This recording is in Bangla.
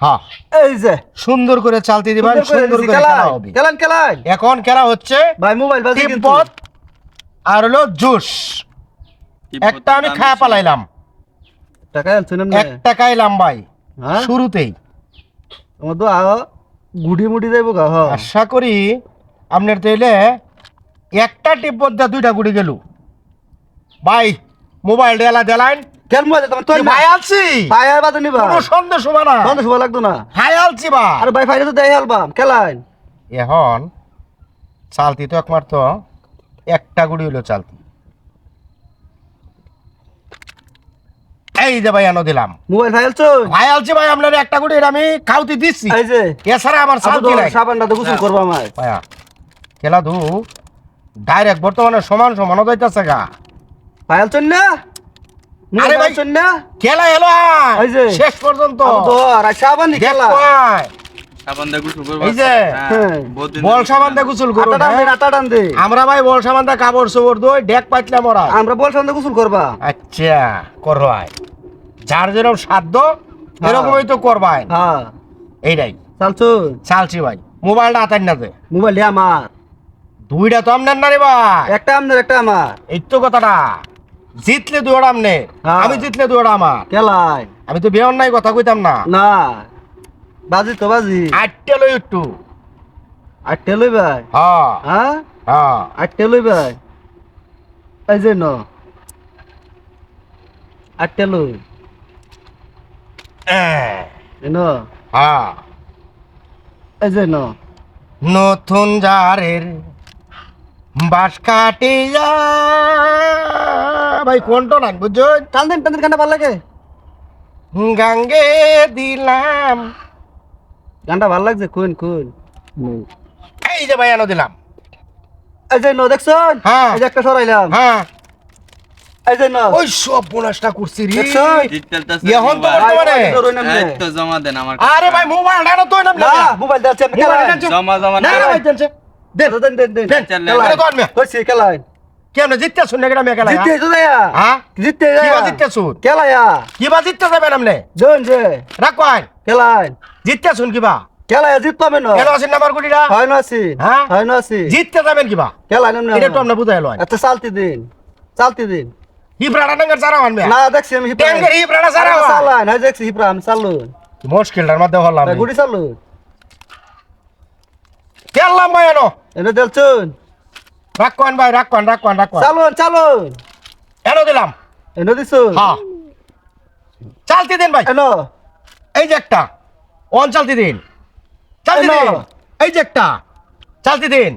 হ্যাঁ এই যে। সুন্দর করে চালতে দিবেন সুন্দর করে খেলা হবে। কেলান কেলান। এখন খেলা হচ্ছে ভাই মোবাইল বাজে কিন্তু। আর হলো জুস। একটা আমি খায়া পালাইলাম। টাকা আনছেন না এক টাকায় লাম্বাই হ্যাঁ? শুরুতেই। আমার তো গুড়ি মুড়ি যাইব গা আশা করি আপনার তাইলে একটা টিপত দা দুইটা গুড়ি গেল। ভাই মোবাইল ডেলা দেলাইন। কেন মজা? তোমার তো ভাই আলছি ভাই আর বাজে নিবা। কোনো সন্দেহ শোভা না। বন্ধ শুভ লাগতো না। হাই আলছি বা। আরে ভাই ফাইলে তো দেয় অ্যালবাম কেলান এখন চালতি তো একমাত্র একটা গুড়ি হলো চালতি। এই যে ভাই আনো দিলাম। মোবাইল তো। ভাই আলছি ভাই আপনার একটা গুড়ি আমি খাওতি দিচ্ছি। এই যে। এছাড়া আমার চালতি নাই। সাবানটা তো গোসল করব আমার ভাইয়া খেলা ধু ডাইরেক্ট বর্তমানে সমান সমান যাইতেছে গা। ফাইল চল না? আরে ভাই। চল না। খেলা এলো এই যে। শেষ পর্যন্ত। তো আর সাবান খেলা। দেখো সাবান দিয়ে গোসল করব এই যে, হ্যাঁ। বল সাবান আটা দে হ্যাঁ? আটা টান দে আমরা ভাই বল সাবান দিয়ে কাপড় দই ডেক ওরা আমরা বল করবা। আচ্ছা করবাই যার যেরকম সাধ্য এরকমই তো করবাই হ্যাঁ। এইটাই। চালছো চালছি ভাই মোবাইলটা না দে মোবাইল আমার। দুইটা তো আমনের না রে ভাই। একটা আপনার একটা আমার। এই তো কথাটা। জিতলে দুইটা আমনে হ্যাঁ। আমি জিতলে আমার কেলাই। আমি তো বেয়ন নাই কথা কইতাম না। না। বাজি তো বাজি। আটটা লই একটু আটটে লই ভাই। হ্যাঁ। হ্যাঁ? হ্যাঁ। আটটে লই ভাই। এই যে ন। আটটে লই। এই ন। হ্যাঁ। এই যে ন। নতুন জারের বাস কাটিয়া ভাই কোনটা নাই বুঝছ? টান দিন টান দিন গানটা ভালো লাগে? গাঙ্গে দিলাম। গানটা ভালো লাগছে? কোন কোন? এই যে ভাই আনো দিলাম। এই যে ন দেখছন হ্যাঁ। এই যে একটা সরাইলাম। হ্যাঁ। এই যে ন ওই সব বোনাসটা করছি রে। এখন তো বর্তমানে। মোবাইল তো জমা দেন আমার আরে ভাই মোবাইলটা না তো নাম না মোবাইল মোবাইল দাচ্ছে। জমা জমা না ভাই দেন দেন। কেমনে জিততে শুন নাকি আমি খেলা জিততে তো দেয়া হ্যাঁ? জিততে কি দেয়া বা জিততে শুন খেলায়া। কি বা জিততে যাবেন আপনি? জন যে রাখো আইন খেলাই জিততে শুন কিবা? খেলায়া জিত পাবে না কেন আছেন নাম্বার গুলিটা হয় না আছি। হ্যাঁ? হয় না আছি। জিততে যাবেন কিবা? খেলাই নাম এটা তো আপনি বুঝাই লয় আচ্ছা চালতি দিন। চালতি দিন। হিবরাটা নাঙ্গার সারা আনবে। না দেখছি আমি হিপ্রা ট্যাঙ্কের হিবরাটা সারা চালাই না দেখছি হিপ্রা আমি চালু। মুশকিলটার মধ্যে হলাম। গুড়ি চালু। কেলাম ভাই এনো। এনে দেলছুন রাখকন ভাই রাখকন রাখকন রাখকন চালুন চালুন। এনো দিলাম। এনো দিছো? হ্যাঁ। চালতে দিন ভাই। এনো। এই যে একটা। অন চালতে দিন। চালতে দিন। এই যে একটা। চালতে দিন।